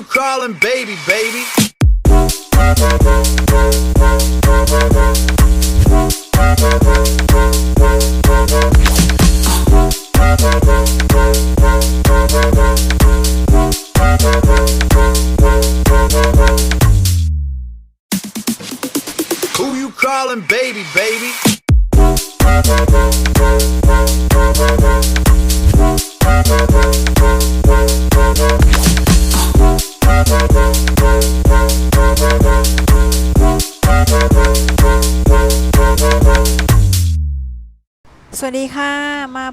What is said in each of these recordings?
you calling baby, baby?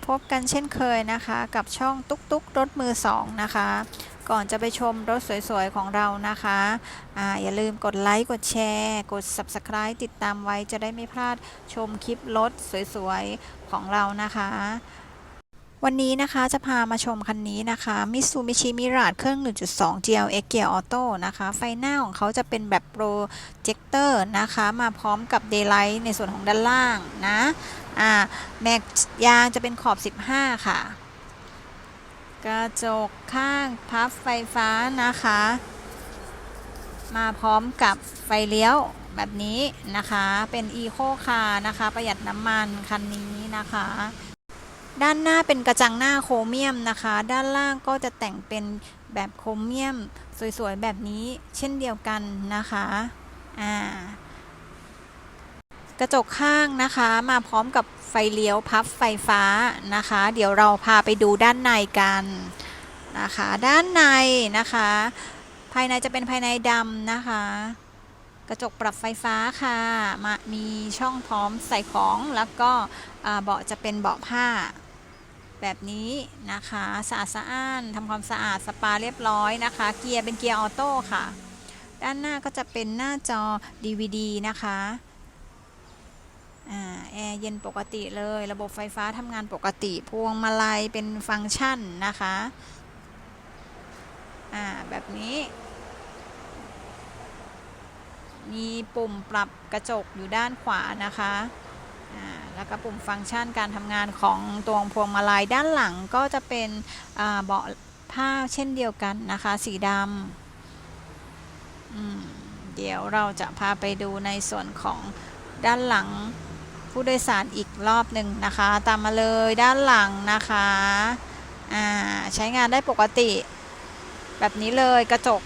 พบกันเช่นเคยนะคะ กับช่องตุ๊กตุ๊กรถมือสองนะคะ ก่อนจะไปชมรถสวยๆ ของเรานะคะอาอย่าลืมกดไลค์ กดแชร์ กด Subscribe ติดตามไว้จะได้ไม่พลาดชมคลิปรถสวยๆ ของเรานะคะวันนี้นะคะจะพามาชมคันนี้นะคะ Mitsubishi Mirage เครื่อง 1.2 GLX Gear Auto นะคะ ไฟหน้าของเขาจะเป็นแบบโปรเจคเตอร์นะคะ มาพร้อมกับ Daylight ในส่วนของด้านล่างนะ อ่าแม็กยางจะเป็นขอบ 15 ค่ะ กระจกข้างพับไฟฟ้านะคะ มาพร้อมกับไฟเลี้ยวแบบนี้นะคะ เป็น Eco Car นะคะ ประหยัดน้ำมันคันนี้นะคะ ด้านหน้าเป็นกระจังหน้าโครเมียมนะคะ ด้านล่างก็จะแต่งเป็นแบบโครเมียม สวยๆ แบบนี้เช่นเดียวกันนะคะ อ่า กระจกข้างนะคะมาพร้อมกับไฟเลี้ยวพับไฟฟ้านะคะ เดี๋ยวเราพาไปดูด้านในกันนะคะ ด้านในนะคะ ภายในจะเป็นภายในดำนะคะ กระจกปรับไฟฟ้าค่ะมามีช่องพร้อมใส่ของแล้วก็เบาะจะเป็นเบาะผ้าแบบนี้นะคะสะอาดสะอ้านทำความสะอาดสปาเรียบร้อยนะคะ เกียร์เป็นเกียร์ออโต้ค่ะ ด้านหน้าก็จะเป็นหน้าจอ DVD นะคะ แอร์เย็นปกติเลย ระบบไฟฟ้าทำงานปกติ พวงมาลัยเป็นฟังก์ชันนะคะอ่าแบบนี้ มีปุ่มปรับกระจกอยู่ด้านขวานะคะแล้วก็ปุ่มฟังก์ชันการทำงานของตัวพวงมาลัยด้านหลังก็จะเป็นเบาะผ้าเช่นเดียวกันนะคะ สีดำเดี๋ยวเราจะพาไปดูในส่วนของด้านหลัง ผู้โดยสารอีกรอบหนึ่งนะคะ ตามมาเลยด้านหลังนะคะอ่าใช้งานได้ปกติ แบบนี้เลยกระจก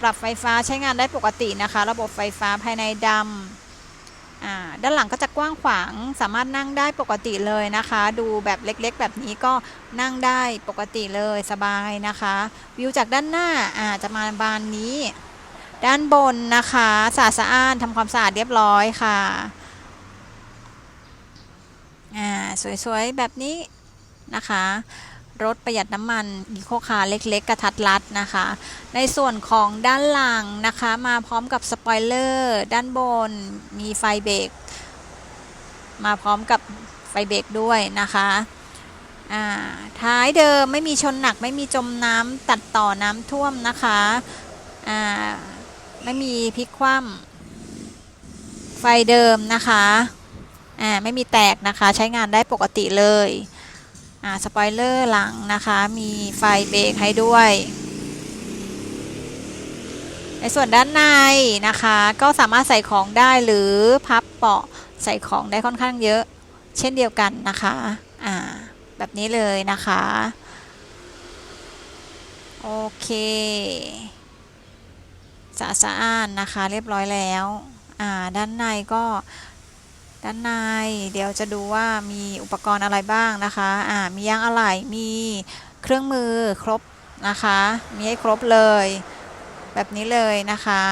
ปรับไฟฟ้าใช้งานได้ปกตินะคะ ระบบไฟฟ้าภายในดำด้านหลังก็จะกว้างขวางสามารถนั่งได้ปกติเลยนะคะ ดูแบบเล็กๆ แบบนี้ก็นั่งได้ปกติเลยสบายนะคะ วิวจากด้านหน้าอาจะมาบานนี้ ด้านบนนะคะสะอาดสะอ้านทำความสะอาดเรียบร้อยค่ะ อ่าสวยๆ แบบนี้นะคะ รถประหยัดน้ำมันอีโคคาเล็กๆ กระทัดรัดนะคะ ในส่วนของด้านหลังนะคะ มาพร้อมกับสปอยเลอร์ด้านบน มีไฟเบรกมาพร้อมกับไฟเบรกด้วยนะคะอ่าท้ายเดิมไม่มีชนหนักไม่มีจมน้ำตัดต่อน้ำท่วมนะคะอ่าไม่มีพลิกคว่ำไฟเดิมนะคะ อ่าไม่มีแตกนะคะใช้งานได้ปกติเลยอ่าสปอยเลอร์หลังนะคะมีไฟเบรกให้ด้วย ในส่วนด้านในนะคะก็สามารถใส่ของได้หรือพับเปาะใส่ของได้ค่อนข้างเยอะ เช่นเดียวกันนะคะอ่าแบบนี้เลยนะคะโอเคสะอาดสะอ้านนะคะเรียบร้อยแล้ว อ่า ด้านในก็ ด้านในเดี๋ยวจะดูว่ามีอุปกรณ์อะไรบ้างนะคะอ่ามียางอะไหล่มีเครื่องมือครบนะคะ มีให้ครบเลย แบบนี้เลยนะคะ